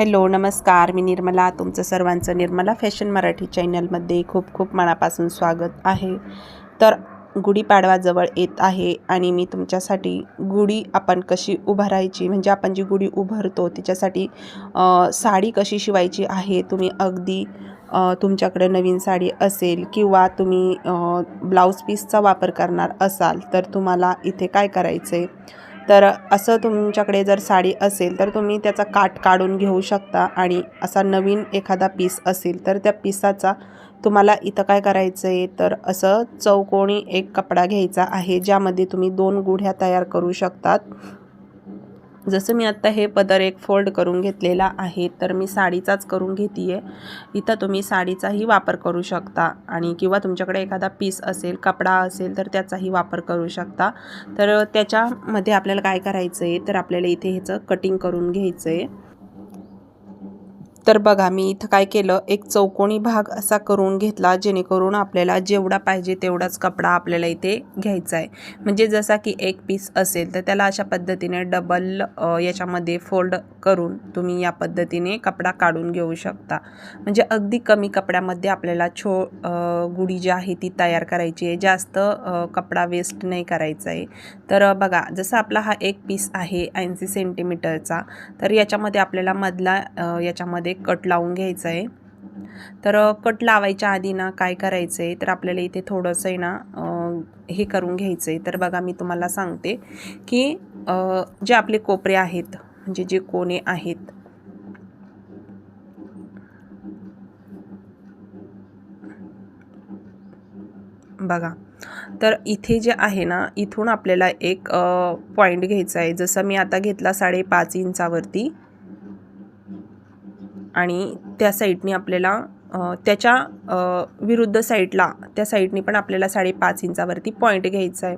Hello नमस्कार. मी निर्मला. तुमचं सर्वांचं निर्मला फॅशन मराठी चॅनलमध्ये खूप खूप मनापासून स्वागत आहे. तर गुढीपाडवाजवळ येत आहे आणि मी तुमच्यासाठी गुढी आपण कशी उभारायची म्हणजे आपण जी गुढी उभारतो तिच्यासाठी साडी कशी शिवायची आहे तुम्ही अगदी तुमच्याकडे नवीन साडी असेल किंवा तुम्ही ब्लाऊज पीसचा वापर करणार असाल तर तुम्हाला इथे काय करायचं आहे तर असं तुमच्याकडे जर साडी असेल तर तुम्ही त्याचा काट काढून घेऊ शकता आणि असा नवीन एखादा पीस असेल तर त्या पिसाचा तुम्हाला इथं काय करायचं आहे तर असं चौकोनी एक कपडा घ्यायचा आहे ज्यामध्ये तुम्ही दोन गुढ्या तयार करू शकतात. जसं मी आत्ता हे पदर एक फोल्ड करून घेतलेला आहे तर मी साडीचाच करून घेते आहे इथं तुम्ही साडीचाही वापर करू शकता. आणि किंवा तुमच्याकडे एखादा पीस असेल कपडा असेल तर त्याचाही वापर करू शकता. तर त्याच्यामध्ये आपल्याला काय करायचं आहे तर आपल्याला इथे ह्याचं कटिंग करून घ्यायचं आहे तर बघा मी इथं काय केलं? एक चौकोनी भाग असा करून घेतला जेणेकरून आपल्याला जेवढा पाहिजे तेवढाच कपडा आपल्याला इथे घ्यायचा आहे. म्हणजे जसा की एक पीस असेल तर त्याला अशा पद्धतीने डबल याच्यामध्ये फोल्ड करून तुम्ही या पद्धतीने कपडा काढून घेऊ शकता. म्हणजे अगदी कमी कपड्यामध्ये आपल्याला छो गुढी जी आहे ती तयार करायची आहे. जास्त कपडा वेस्ट नाही करायचा आहे. तर बघा जसं आपला हा एक पीस आहे ऐंशी सेंटीमीटरचा तर याच्यामध्ये आपल्याला मधला याच्यामध्ये कट लावून घ्यायचा आहे तर कट लावायच्या आधी ना काय करायचं आहे तर आपल्याला इथे थोडंसं आहे ना हे करून घ्यायचं आहे तर बघा मी तुम्हाला सांगते की जे आपले कोपरे आहेत म्हणजे जे कोणे आहेत बघा. तर इथे जे आहे ना इथून आपल्याला एक पॉईंट घ्यायचा आहे जसं मी आता घेतला साडेपाच इंचावरती आणि त्या साईडनी आपल्याला त्याच्या विरुद्ध साईडला त्या साईडनी पण आपल्याला साडेपाच इंचावरती पॉईंट घ्यायचा आहे.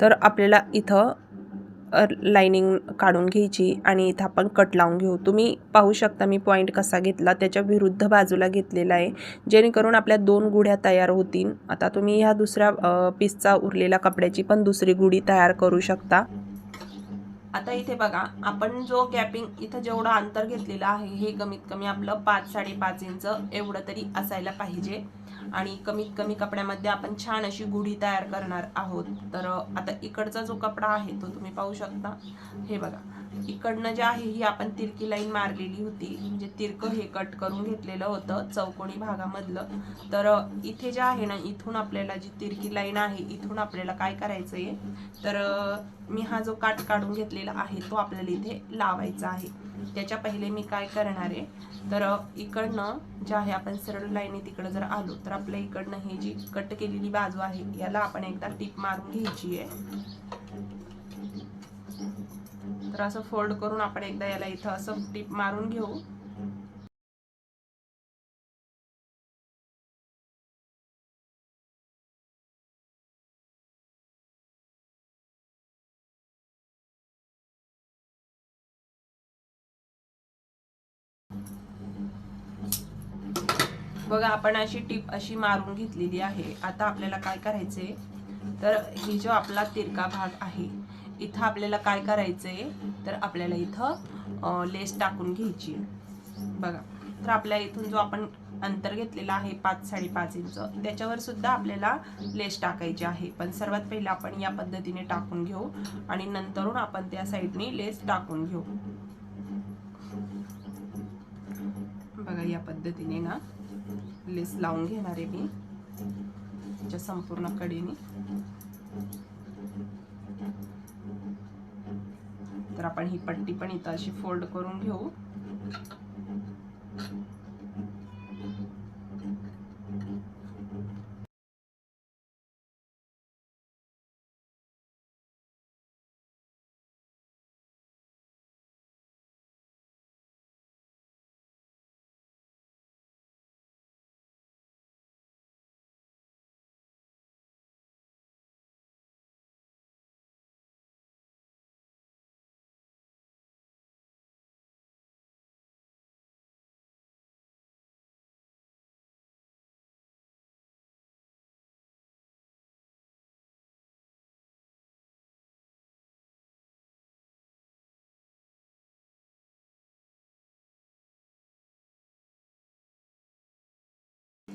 तर आपल्याला इथं लाईनिंग काढून घ्यायची आणि इथं आपण कट लावून घेऊ. तुम्ही पाहू शकता मी पॉईंट कसा घेतला त्याच्या विरुद्ध बाजूला घेतलेला आहे. जेणेकरून आपल्या दोन गुढ्या तयार होतील. आता तुम्ही ह्या दुसऱ्या पीसचा उरलेल्या कपड्याची पण दुसरी गुढी तयार करू शकता. आता इथे बघा आपण जो गॅपिंग इथं जेवढं अंतर घेतलेलं आहे हे कमीत कमी आपलं पाच साडेपाच इंच एवढं तरी असायला पाहिजे. आणि कमीत कमी कपड्यामध्ये आपण छान अशी गुढी तयार करणार आहोत. तर आता इकडचा जो कपडा आहे तो तुम्ही पाहू शकता. हे बघा. इकडनं जे आहे ही आपण तिरकी लाईन मारलेली होती. म्हणजे तिरकं हे कट करून घेतलेलं होतं चौकोनी भागामधलं. तर इथे जे आहे ना इथून आपल्याला जी तिरकी लाईन आहे इथून आपल्याला काय करायचं आहे तर मी हा जो काट काढून घेतलेला आहे तो आपल्याला इथे लावायचा आहे. त्याच्या पहिले मी काय करणार आहे? तर इकडनं जे आहे आपण सरळ लाईने तिकडं जर आलो तर आपल्या इकडनं ही जी कट केलेली बाजू आहे याला आपण एकदा टिप मारून घ्यायची आहे. तर असं फोल्ड करून आपण एकदा याला इथं असं टिप मारून घेऊ. बघा आपण अशी टीप अशी मारून घेतलेली आहे. आता आपल्याला काय करायचंय? तर ही जो आपला तिरका भाग आहे इथं आपल्याला काय करायचं आहे तर आपल्याला इथं लेस टाकून घ्यायची. बघा तर आपल्या इथून जो आपण अंतर घेतलेला आहे पाच साडेपाच इंच त्याच्यावर सुद्धा आपल्याला लेस टाकायची आहे. पण सर्वात पहिलं आपण या पद्धतीने टाकून घेऊ आणि नंतरून आपण त्या साईडने लेस टाकून घेऊ. बघा या पद्धतीने ना लेस लावून घेणार आहे मी. त्याच्या संपूर्ण कडेने. आपण ही पट्टी पण इथं अशी फोल्ड करून घेऊ.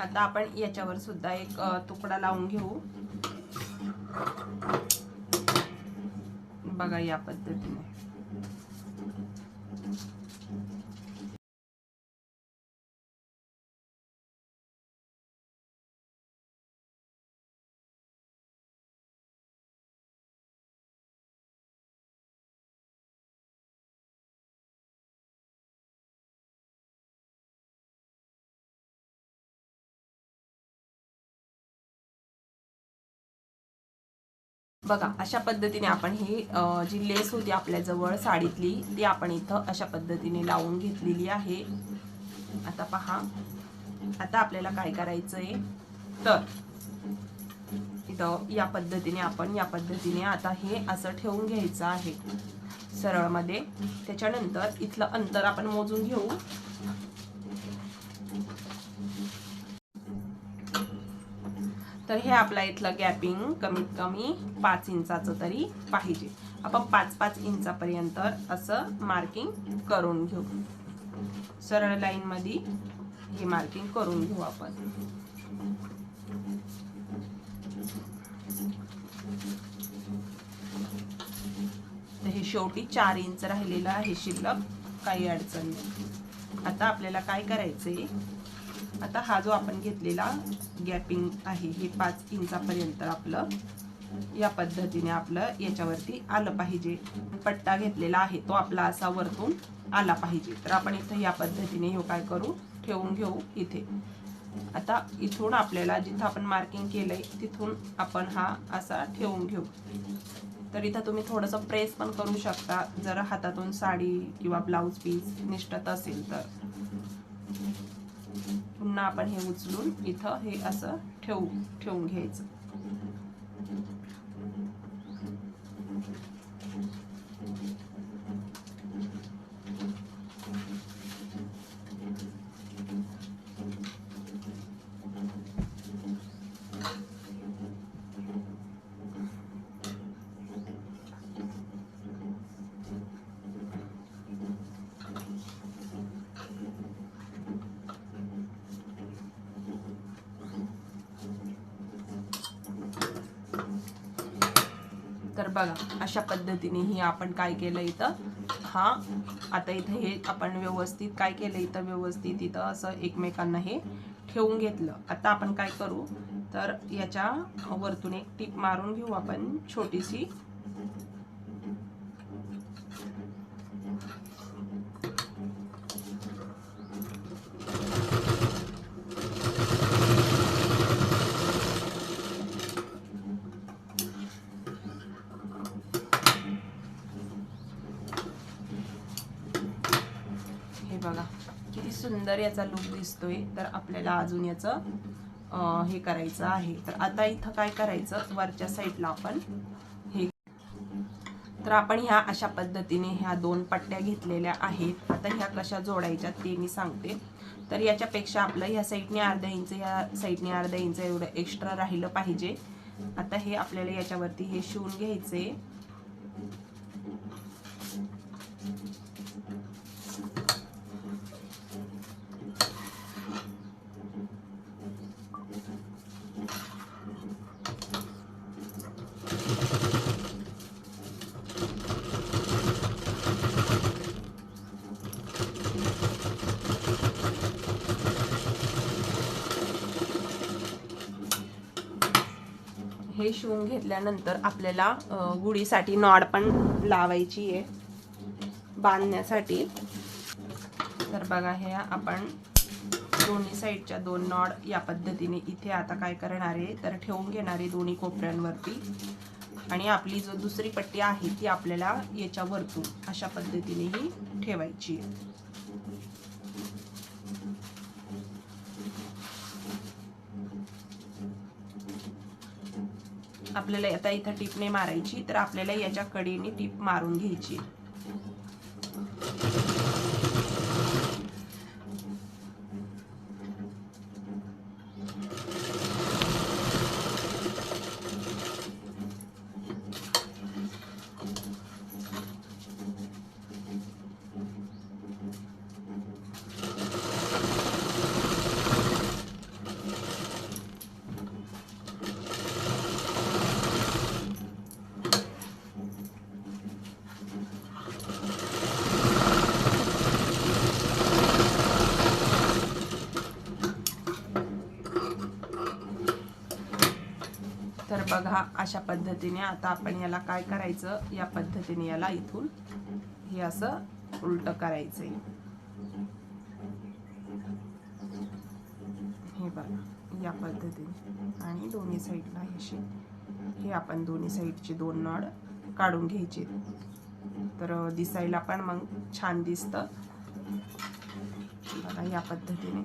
आता आपण याच्यावर सुद्धा एक तुकडा लावून घेऊ. बघा या पद्धतीने. बघा अशा पद्धतीने आपण ही जी लेस होती आपल्याजवळ साडीतली ती आपण इथं अशा पद्धतीने लावून घेतलेली आहे. आता पहा आता आपल्याला काय करायचं आहे तर इथं या पद्धतीने आपण या पद्धतीने आता हे असं ठेवून घ्यायचं आहे. सरळमध्ये. त्याच्यानंतर इथलं अंतर आपण मोजून घेऊ. तर हे आपला इथलं गॅपिंग कमीत कमी पाच इंचाचं तरी पाहिजे. आपण पाच पाच इंचापर्यंत असं मार्किंग करून घेऊ. सरळ लाईनमध्ये हे मार्किंग करून घेऊ आपण. तर हे शेवटी चार इंच राहिलेलं आहे शिल्लक. काही अडचण नाही. आता आपल्याला काय करायचंय? आता हा जो आपण घेतलेला गॅपिंग आहे हे पाच इंचापर्यंत आपलं या पद्धतीने आपलं याच्यावरती आलं पाहिजे. पट्टा घेतलेला आहे तो आपला असा वरतून आला पाहिजे. तर आपण इथं या पद्धतीने हे काय करू ठेवून घेऊ इथे. आता इथून आपल्याला जिथं आपण मार्किंग केलंय तिथून आपण हा असा ठेवून घेऊ. तर इथं तुम्ही थोडंसं प्रेस पण करू शकता. जर हातातून साडी किंवा ब्लाऊज पीस निष्ठत असेल तर. पुन्हा आपण हे उचलून इथं हे असं ठेवू ठेवून घ्यायचं. तर बघा अशा पद्धतीने ही आपण काय केलं इथं? हा आता इथं हे आपण व्यवस्थित काय केलं इथं? व्यवस्थित इथं असं एकमेकांना हे ठेवून घेतलं. आता आपण काय करू? तर याच्या वरतून एक टीप मारून घेऊ आपण छोटीशी हे बघा किती सुंदर याचा लुक दिसतोय. तर आपल्याला अजून याचं हे करायचं आहे. तर आता इथं काय करायचं? वरच्या साईडला आपण हे तर आपण ह्या अशा पद्धतीने ह्या दोन पट्ट्या घेतलेल्या आहेत. आता ह्या कशा जोडायच्या ते मी सांगते. तर याच्यापेक्षा आपलं ह्या साईडने अर्धा इंच ह्या साईडने अर्धा इंच एवढं एक्स्ट्रा राहिलं पाहिजे. आता हे आपल्याला याच्यावरती हे शिवून घ्यायचे हे शिवून घेतल्यानंतर आपल्याला गुढीसाठी नॉड पण लावायची आहे. बांधण्यासाठी. तर बघा हे आपण दोन्ही साईडच्या दोन नॉड या पद्धतीने इथे आता काय करणार आहे तर ठेवून घेणार आहे दोन्ही कोपऱ्यांवरती. आणि आपली जो दुसरी पट्टी आहे ती आपल्याला याच्यावरतून अशा पद्धतीने ही ठेवायची आहे. आपल्याला आता इथं टिपने मारायची तर आपल्याला याच्या कडीने टीप मारून घ्यायची. तर बघा अशा पद्धतीने आता आपण याला काय करायचं? या पद्धतीने याला इथून हे असं उलट आहे हे बघा या पद्धतीने. आणि दोन्ही साईडला हे हे आपण दोन्ही साईडचे दोन नळ काढून घ्यायचे. तर दिसायला पण मग छान दिसतं. बघा या पद्धतीने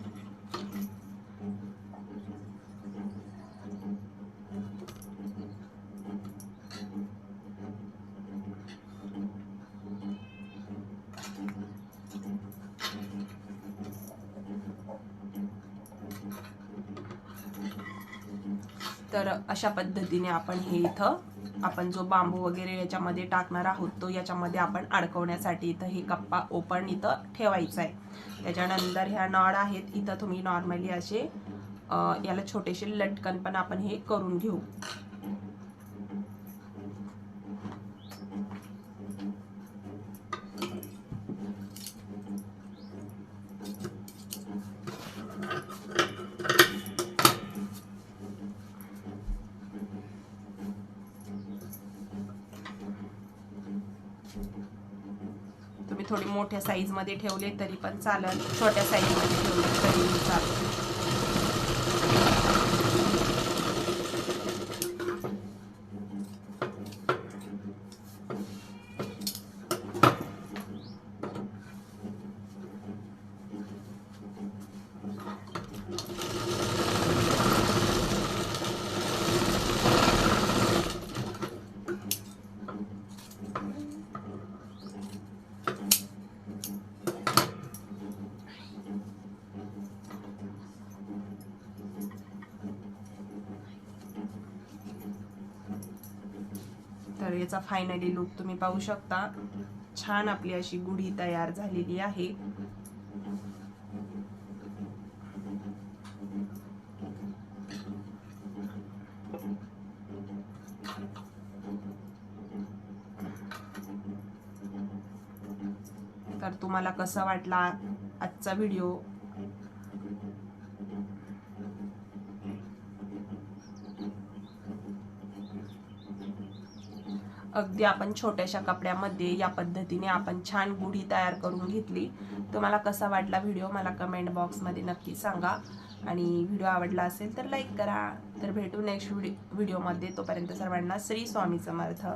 तर अशा पद्धतीने आपण हे इथं आपण जो बांबू वगैरे याच्यामध्ये टाकणार आहोत तो याच्यामध्ये आपण अडकवण्यासाठी इथं हे कप्पा ओपन इथं ठेवायचा आहे. त्याच्यानंतर ह्या नळ आहेत इथं तुम्ही नॉर्मली असे याला छोटेसे लटकन पण आपण हे करून घेऊ तुम्ही थोडे मोठ्या साईजमध्ये ठेवले तरी पण चालेल. छोट्या साईजमध्ये ठेवले तरी चालेल तर याचा फायनली लुक तुम्ही पाहू शकता. छान आपली अशी गुढी तयार झालेली आहे. तर तुम्हाला कसा वाटला आजचा व्हिडिओ अगदी आपण छोट्याशा कपड्यामध्ये या पद्धतीने आपण छान गुढी तयार करून घेतली. तुम्हाला कसा वाटला व्हिडिओ मला कमेंट बॉक्समध्ये नक्की सांगा. आणि व्हिडिओ आवडला असेल तर लाईक करा. तर भेटू नेक्स्ट व्हिडिओ व्हिडिओमध्ये. तोपर्यंत सर्वांना श्री स्वामी समर्थ.